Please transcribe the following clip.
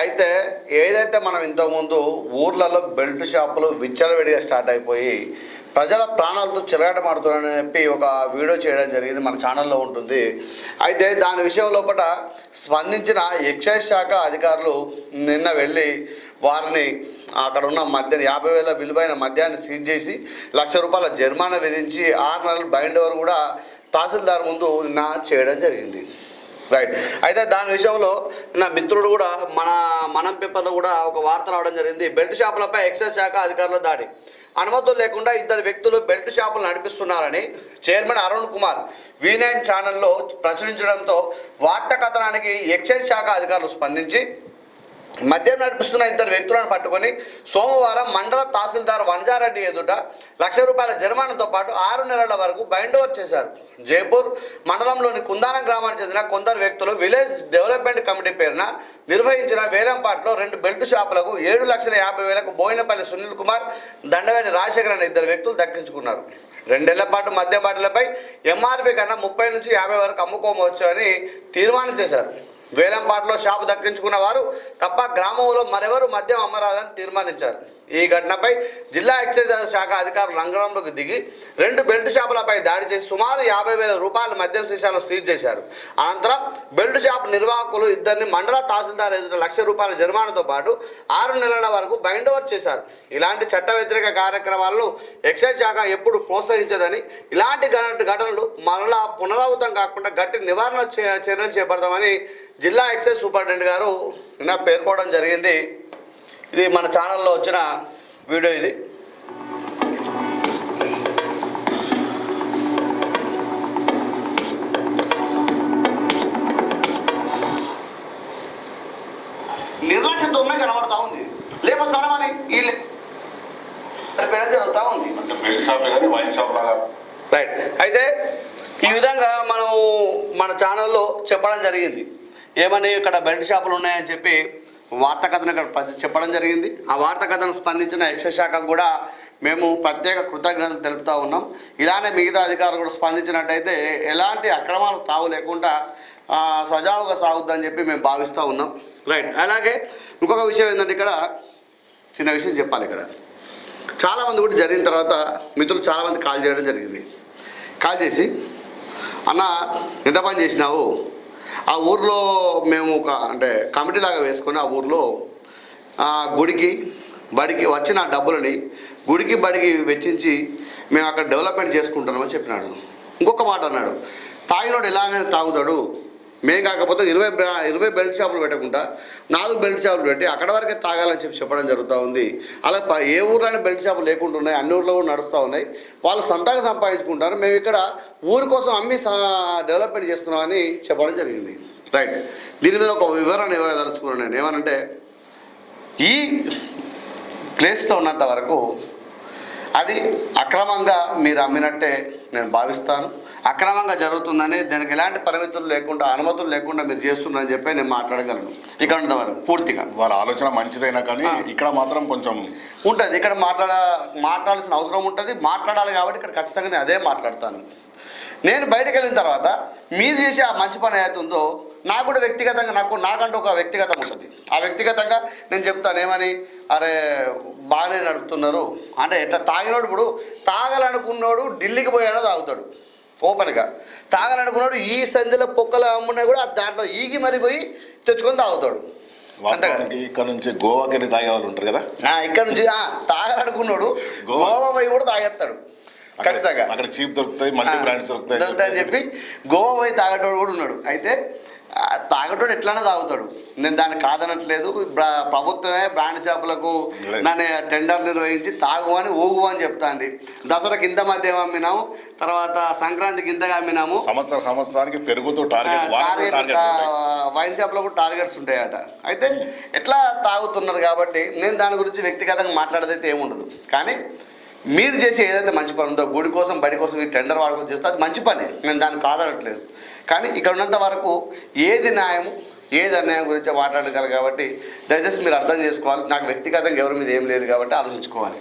అయితే ఏదైతే మనం ఇంతకుముందు ఊర్లలో బెల్ట్ షాపులు విచ్చలవిడిగా స్టార్ట్ అయిపోయి ప్రజల ప్రాణాలతో చిరగటమాడుతున్నారని చెప్పి ఒక వీడియో చేయడం జరిగింది మన ఛానల్లో ఉంటుంది. అయితే దాని విషయం లోపల స్పందించిన ఎక్సైజ్ శాఖ అధికారులు నిన్న వెళ్ళి వారిని అక్కడ ఉన్న మద్యాన్ని యాభై వేల విలువైన మద్యాన్ని సీజ్ చేసి లక్ష రూపాయల జరిమానా విధించి ఆరు నెలలు బైండ్ ఓవర్ కూడా తహసీల్దార్ ముందు నిన్న చేయడం జరిగింది. రైట్ అయితే దాని విషయంలో నా మిత్రుడు కూడా మన మనం పేపర్లో కూడా ఒక వార్త రావడం జరిగింది. బెల్ట్ షాపులపై ఎక్సైజ్ శాఖ అధికారుల దాడి. అనుమతులు లేకుండా ఇద్దరు వ్యక్తులు బెల్ట్ షాపులు నడిపిస్తున్నారని chairman Arun Kumar V nine ఛానల్లో ప్రచురించడంతో వార్త కథనానికి ఎక్సైజ్ శాఖ అధికారులు స్పందించి మద్యం నడిపిస్తున్న ఇద్దరు వ్యక్తులను పట్టుకొని సోమవారం మండల తహసీల్దార్ వంజారెడ్డి ఎదుట లక్ష రూపాయల జరిమానాతో పాటు ఆరు నెలల వరకు బైండ్ ఓవర్ చేశారు. జైపూర్ మండలంలోని కుందాన గ్రామానికి చెందిన కొందరు వ్యక్తులు విలేజ్ డెవలప్మెంట్ కమిటీ పేరున నిర్వహించిన వేలంపాట్లో రెండు బెల్ట్ షాపులకు ఏడు లక్షల యాభై వేలకు బోయినపల్లి సునీల్ కుమార్ దండవేని రాజశేఖర్ అనే ఇద్దరు వ్యక్తులు దక్కించుకున్నారు. రెండేళ్ళ పాటు మద్యం బాటలపై ఎంఆర్పి కన్నా ముప్పై నుంచి యాభై వరకు అమ్ముకోవచ్చు అని తీర్మానం చేశారు. వేలంపాట్లో షాపు దక్కించుకున్న వారు తప్ప గ్రామంలో మరెవరు మద్యం అమ్మరాదని తీర్మానించారు. ఈ ఘటనపై జిల్లా ఎక్సైజ్ శాఖ అధికారులు రంగంలోకి దిగి రెండు బెల్ట్ షాపులపై దాడి చేసి సుమారు యాభై వేల రూపాయల మద్యం సీసాలు సీజ్ చేశారు. అనంతరం బెల్ట్ షాప్ నిర్వాహకులు ఇద్దరిని మండల తహసీల్దార్ ఎదుట లక్ష రూపాయల జరిమానాతో పాటు ఆరు నెలల వరకు బైండ్ ఓవర్ చేశారు. ఇలాంటి చట్ట వ్యతిరేక కార్యక్రమాలను ఎక్సైజ్ శాఖ ఎప్పుడు ప్రోత్సహించదని ఇలాంటి ఘటనలు మరలా పునరావృతం కాకుండా గట్టి నివారణ చర్యలు చేపడతామని జిల్లా ఎక్సైజ్ సూపరింటెండెంట్ గారు నిన్న పేర్కోవడం జరిగింది. ఇది మన ఛానల్లో వచ్చిన వీడియో ఇది. నిర్లక్ష్యంతోనే కనబడతా ఉంది. లేకపోతే సరే మరి వీళ్ళు పెట్టడం జరుగుతూ ఉంది. రైట్ అయితే ఈ విధంగా మనం మన ఛానల్లో చెప్పడం జరిగింది. ఏమని ఇక్కడ బెల్ట్ షాపులు ఉన్నాయని చెప్పి వార్త కథను చెప్పడం జరిగింది. ఆ వార్త కథను స్పందించిన యక్షశాఖ కూడా మేము ప్రత్యేక కృతజ్ఞతలు తెలుపుతా ఉన్నాం. ఇలానే మిగతా అధికారులు కూడా స్పందించినట్టయితే ఎలాంటి అక్రమాలు తావు లేకుండా సజావుగా సాగుద్దని చెప్పి మేము భావిస్తూ ఉన్నాం. రైట్. అలాగే ఇంకొక విషయం ఏంటంటే ఇక్కడ చిన్న విషయం చెప్పాలి ఇక్కడ. చాలామంది కూడా జరిగిన తర్వాత మిత్రులు చాలామంది కాల్ చేయడం జరిగింది. కాల్ చేసి అన్న ఎంత పని చేసినావు? ఆ ఊర్లో మేము ఒక అంటే కమిటీ లాగా వేసుకొని ఆ ఊర్లో ఆ గుడికి బడికి వచ్చిన డబ్బులని గుడికి బడికి వెచ్చించి మేము అక్కడ డెవలప్మెంట్ చేసుకుంటున్నామని చెప్పినాడు. ఇంకొక మాట అన్నాడు తాగినోడు ఎలాగైనా తాగుతాడు మేము కాకపోతే ఇరవై ఇరవై బెల్ట్ షాపులు పెట్టకుండా నాలుగు బెల్ట్ షాపులు పెట్టి అక్కడ వరకే తాగాలని చెప్పి చెప్పడం జరుగుతూ ఉంది. అలా ఏ ఊర్లోనే బెల్ట్ షాపులు లేకుండా ఉన్నాయి అన్ని ఊర్లో కూడా నడుస్తూ ఉన్నాయి. వాళ్ళు సొంతంగా సంపాదించుకుంటారు మేము ఇక్కడ ఊరి కోసం అమ్మి డెవలప్మెంట్ చేస్తున్నామని చెప్పడం జరిగింది. రైట్. దీని మీద ఒక వివరణ ఇవ్వదలుచుకున్నాను నేను ఏమనంటే ఈ ప్లేస్లో ఉన్నంత వరకు అది అక్రమంగా మీరు అమ్మినట్టే నేను భావిస్తాను. అక్రమంగా జరుగుతుందని దానికి ఎలాంటి పరిమితులు లేకుండా అనుమతులు లేకుండా మీరు చేస్తున్నారని చెప్పి నేను మాట్లాడగలను. ఇక్కడ వరకు పూర్తిగా. వారి ఆలోచన మంచిదైనా కానీ. ఇక్కడ మాత్రం కొంచెం ఉంటుంది. ఇక్కడ మాట్లాడ మాట్లాడాల్సిన అవసరం ఉంటుంది. మాట్లాడాలి కాబట్టి ఇక్కడ ఖచ్చితంగా నేను అదే మాట్లాడతాను. నేను బయటకు వెళ్ళిన తర్వాత మీరు చేసే ఆ మంచి పని ఏదైతుందో నాకు కూడా వ్యక్తిగతంగా నాకు నాకంటూ ఒక వ్యక్తిగతం ఉంటుంది. ఆ వ్యక్తిగతంగా నేను చెప్తాను ఏమని? అరే బాగానే నడుపుతున్నారు. అంటే ఎట్లా తాగినోడు ఇప్పుడు తాగాలనుకున్నోడు ఢిల్లీకి పోయాడో తాగుతాడు. ఓపెన్గా తాగాలనుకున్నాడు ఈ సంధిలో పొక్కలు అమ్మున్నా కూడా దాంట్లో ఈగి మరి పోయి తెచ్చుకొని తాగుతాడు. వాస్తవానికి ఇక్కడ నుంచి గోవాకి వెళ్ళి తాగే వాళ్ళు ఉంటారు కదా? ఇక్కడ నుంచి తాగాలనుకున్నాడు గోవా. పోయి కూడా తాగేస్తాడు. ఖచ్చితంగా. అక్కడ చీప్ దొరుకుతాయి మల్టీ బ్రాండ్స్ దొరుకుతాయి దొరుకుతాయని చెప్పి గోవా పోయి తాగేటోడు కూడా ఉన్నాడు. అయితే తాగేటోడు ఎట్లనే తాగుతాడు. నేను దాన్ని కాదనట్లేదు. ప్రభుత్వమే బ్రాండ్ షాపులకు. నన్ను టెండర్ నిర్వహించి తాగు అని ఊగు అని చెప్తాంది. దసరాకి ఇంత మధ్య అమ్మినాము తర్వాత సంక్రాంతికి ఇంతగా అమ్మినాము. సంవత్సర సంవత్సరానికి పెరుగుతూ టార్గెట్. వైన్ షాప్లో కూడా టార్గెట్స్ ఉంటాయట. అయితే ఎట్లా తాగుతున్నారు కాబట్టి నేను దాని గురించి వ్యక్తిగతంగా మాట్లాడదైతే ఏముండదు. కానీ మీరు చేసే ఏదైతే మంచి పని ఉందో గుడి కోసం బడి కోసం ఈ టెండర్ వాడుకొని చేస్తే అది మంచి పని. నేను దాన్ని కాదనట్లేదు. కానీ ఇక్కడ ఉన్నంత వరకు ఏది న్యాయం ఏది అన్యాయం గురించి మాట్లాడగలరు కాబట్టి దయచేసి మీరు అర్థం చేసుకోవాలి. నాకు వ్యక్తిగతంగా ఎవరి మీద ఏం లేదు కాబట్టి ఆలోచించుకోవాలి.